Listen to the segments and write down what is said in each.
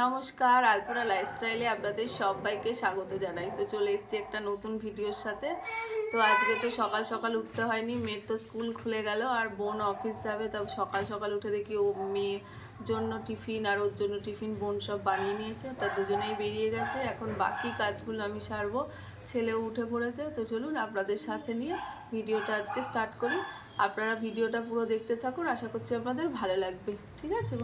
নমস্কার, আলপনা লাইফস্টাইলে আপনাদের সবাইকে স্বাগত জানাই। তো চলে এসেছি একটা নতুন ভিডিওর সাথে। তো আজকে তো সকাল সকাল উঠতে হয়নি, মেয়ের তো স্কুল খুলে গেল, আর বোন অফিস যাবে তবে সকাল সকাল উঠে দেখি ও মেয়ে জন্য টিফিন আর ওর জন্য টিফিন বোন সব বানিয়ে নিয়েছে, তা দুজনেই বেরিয়ে গেছে। এখন বাকি কাজগুলো আমি সারবো, ছেলেও উঠে পড়েছে। তো চলুন আপনাদের সাথে নিয়ে ভিডিওটা আজকে স্টার্ট করি। আপনারা ভিডিওটা পুরো দেখতে থাকুন, আশা করছি আপনাদের ভালো লাগবে। ঠিক আছে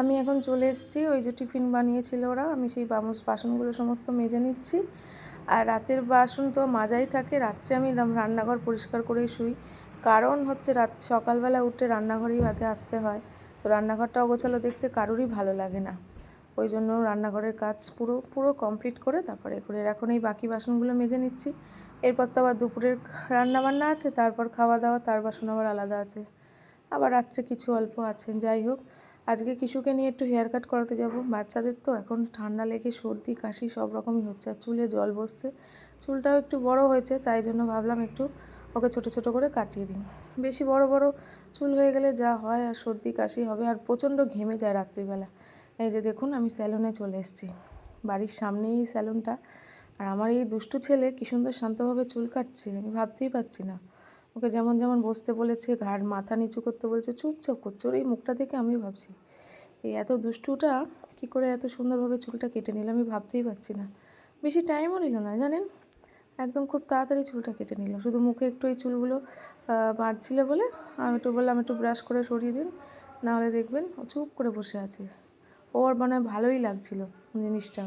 আমি এখন চলে এসেছি, ওই যে টিফিন বানিয়েছিল ওরা, আমি সেই বামস বাসনগুলো সমস্ত মেজে নিচ্ছি। আর রাতের বাসন তো মাজাই থাকে, রাত্রে আমি রান্নাঘর পরিষ্কার করেই শুই। কারণ হচ্ছে রাত, সকালবেলা উঠে রান্নাঘরেই আগে আসতে হয়। তো রান্নাঘরটা অগোছালো দেখতে কারোরই ভালো লাগে না। ওই জন্য রান্নাঘরের কাজ পুরো পুরো কমপ্লিট করে তারপরে করে এখন এই বাকি বাসনগুলো মেজে নিচ্ছি। এরপর তো আবার দুপুরের রান্না বান্না আছে, তারপর খাওয়া দাওয়া তার বাসন আবার আলাদা আছে। আবার রাত্রে কিছু অল্প আছে। যাই হোক, আজকে কিশুকে নিয়ে একটু হেয়ার কাট করাতে যাব। বাচ্চাদের তো এখন ঠান্ডা লেগে সর্দি, কাশি সব রকমই হচ্ছে। আর চুলে জল বসছে। চুলটাও একটু বড় হয়েছে, তাই জন্য ভাবলাম একটু ওকে ছোট ছোট করে কাটিয়ে দিই। বেশি বড় বড় চুল হয়ে গেলে যা হয় আর সর্দি, কাশি হবে আর প্রচণ্ড ঘেমে যায় রাত্রিবেলা। এই যে দেখুন, আমি স্যালুনে চলে এসেছি। বাড়ির সামনেই স্যালুনটা আর আমার এই দুষ্টু ছেলে কী সুন্দর শান্তভাবে চুল কাটছে, আমি ভাবতেই পারছি না। ওকে যেমন যেমন বসতে বলেছে, ঘাড় মাথা নিচু করতে বলেছে, চুপচাপ করছে, ওর এই মুখটা দেখে আমি ভাবছি, এই এত দুষ্টুটা কী করে এত সুন্দরভাবে চুলটা কেটে নিল, আমি ভাবতেই পারছি না। বেশি টাইমও নিল না, জানেন? একদম খুব তাড়াতাড়ি চুলটা কেটে নিল, শুধু মুখে একটু এই চুলগুলো বাঁধছিল বলে আমি একটু বললাম, একটু ব্রাশ করে সরিয়ে দিন, নাহলে দেখবেন ও চুপ করে বসে আছে। ওর মানে ভালোই লাগছিল জিনিসটা।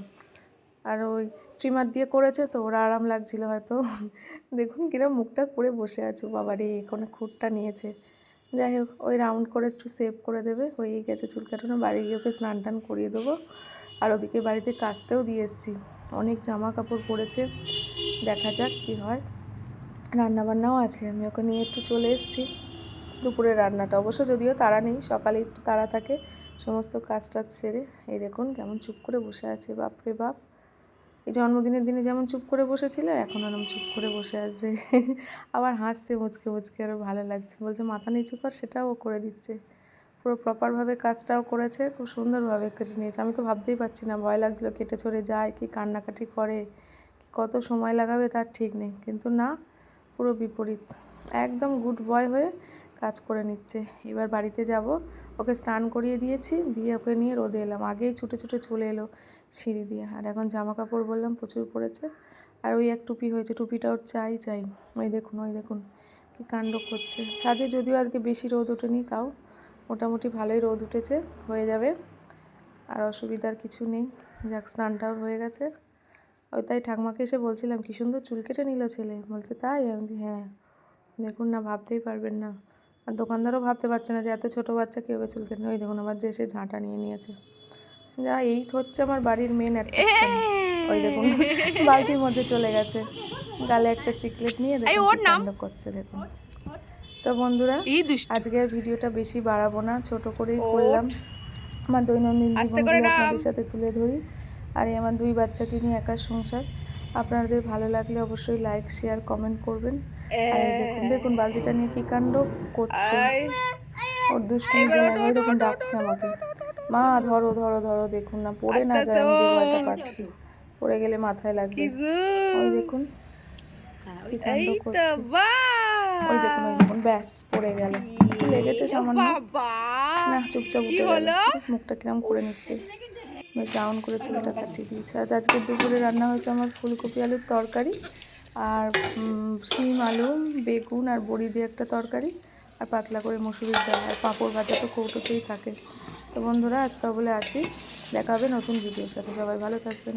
আর ওই ট্রিমার দিয়ে করেছে তো ওরা আরাম লাগছিল হয়তো। দেখুন কিরম মুখটা করে বসে আছে বাবারে কোনো খুঁটটা নিয়েছে। যাই হোক, ওই রাউন্ড করে একটু সেভ করে দেবে, হয়েই গেছে চুল কাটানো। বাড়ি গিয়ে ওকে স্নান টান করিয়ে দেবো। আর ওদিকে বাড়িতে কাচতেও দিয়ে এসেছি। অনেক জামা কাপড় পরেছে দেখা যাক কি হয়। রান্না বান্নাও আছে, আমি ওকে নিয়ে একটু চলে এসেছি। দুপুরে রান্নাটা অবশ্য যদিও তারা নেই, সকালে একটু তাড়া থাকে। সমস্ত কাজ টাজ সেরে, এই দেখুন কেমন চুপ করে বসে আছে, বাপরে বাপ। এই জন্মদিনের দিনে যেমন চুপ করে বসেছিল, এখন ওরম চুপ করে বসে আছে। আবার হাসছে, মুচকে মুচকে আরও ভালো লাগছে। বলছে, মাথা নিচু কর, সেটাও করে দিচ্ছে। পুরো প্রপারভাবে কাজটাও করেছে, খুব সুন্দরভাবে কেটে নিয়েছে। আমি তো ভাবতেই পারছি না, ভয় লাগছিল কেটে চড়ে যায়, কি কান্নাকাটি করে, কি কত সময় লাগাবে তার ঠিক নেই। কিন্তু না, পুরো বিপরীত। একদম গুড বয় হয়ে কাজ করে নিচ্ছে। এবার বাড়িতে যাব, ওকে স্নান করিয়ে দিয়েছি, দিয়ে ওকে নিয়ে রোদে এলাম। আগেই ছুটে ছুটে চলে এলো। সিঁড়ি দিয়ে। আর এখন জামা কাপড় বললাম, প্রচুর পড়েছে। আর ওই এক টুপি হয়েছে, টুপিটা ওর চাই চাই। ওই দেখুন ওই দেখুন, কি কাণ্ড করছে। ছাদে যদিও আজকে বেশি রোদ ওঠেনি, তাও মোটামুটি ভালোই রোদ উঠেছে, হয়ে যাবে। আর অসুবিধার কিছু নেই, যাক, স্নানটাও হয়ে গেছে। ওই তাই ঠাকমাকে এসে বলছিলাম, কি সুন্দর চুল কেটে নিল ছেলে। বলছে, তাই? আমি হ্যাঁ। দেখুন না, ভাবতেই পারবেন না। আর দোকানদারও ভাবতে পারছে না যে, এত ছোটো বাচ্চা কীভাবে চুল কেটে। ওই দেখুন আবার যে এসে ঝাঁটা নিয়ে নিয়েছে। যা এই হচ্ছে আমার বাড়ির মেন অ্যাট্রাকশন ওই দেখুন বালতির মধ্যে চলে গেছে। গালে একটা চিকলেট নিয়ে দেখুন করছে দেখুন। তো বন্ধুরা আজকে আর ভিডিওটা বেশি বাড়াবো না ছোট করেই করলাম। আমার দৈনন্দিন জীবনগুলো আপনাদের সাথে তুলে ধরি। আর এই আমার দুই বাচ্চাকে নিয়ে একা সংসার। আপনাদের ভালো লাগলে অবশ্যই লাইক শেয়ার কমেন্ট করবেন। আর দেখুন দেখুন বালতিটা নিয়ে কি কাণ্ড করছে। ওর দুষ্টুমি জন্য ওই দেখুন ডাকছে আমাকে। মা ধরো ধরো ধরো দেখুন না পড়ে না যায় আমি যে ভয়টা পাচ্ছি। পড়ে গেলে মাথায় লাগবে। ওই দেখুন ওই দেখুন ওই দেখুন ব্যাস পড়ে গেল। লেগেছে সামান্য? না চুপচাপ উঠে গেল। মুখটা কিরম করে নিচ্ছে। বেশ ডাউন করে চুলটা কাটিয়ে দিয়েছে। আজ আজকে দুপুরে রান্না হয়েছে আমার ফুলকপি আলুর তরকারি আর শিম আলু বেগুন আর বড়ি দিয়ে একটা তরকারি আর পাতলা করে মুসুরির ডাল। আর পাঁপড় ভাজা তো কৌটোতেই থাকে। তো বন্ধুরা আজ তাহলে আসি। দেখা হবে নতুন ভিডিওর সাথে। সবাই ভালো থাকবেন।